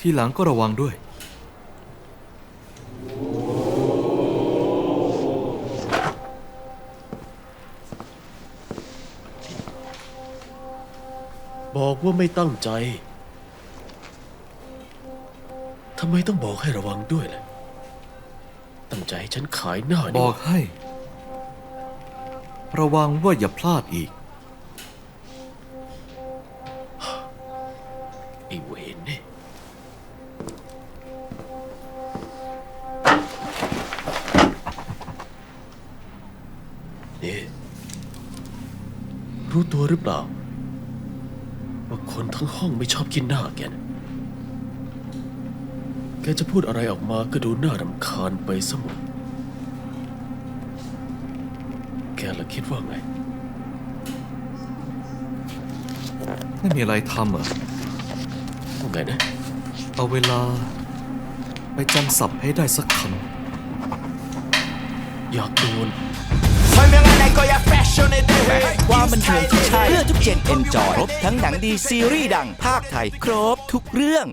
ทีหลังก็ระวังด้วย บอกว่าไม่ตั้งใจ ทำไมต้องบอกให้ระวังด้วยล่ะ ตั้งใจให้ฉันขายหน้าบนี่อกให้ ระวังว่าอย่าพลาดอีก ไอ้เวนนี่ นี่รู้ตัวหรือเปล่า ว่าคนทั้งห้องไม่ชอบกินหน้าแกนะแกจะพูดอะไรออกมาก็ดูน่ารำคาญไปสมดแกละคิดว่าไง ไม่มีอะไรทำเหรอว่าไงนะ เอาเวลา ไปจำศัพท์ให้ได้สักคอยากโดน ความบันเทิงที่ใช่เพื่อทุกเจนเอนจอยครบทั้งหนังดีซีรีส์ดังภาคไทย ครบทุกเรื่อง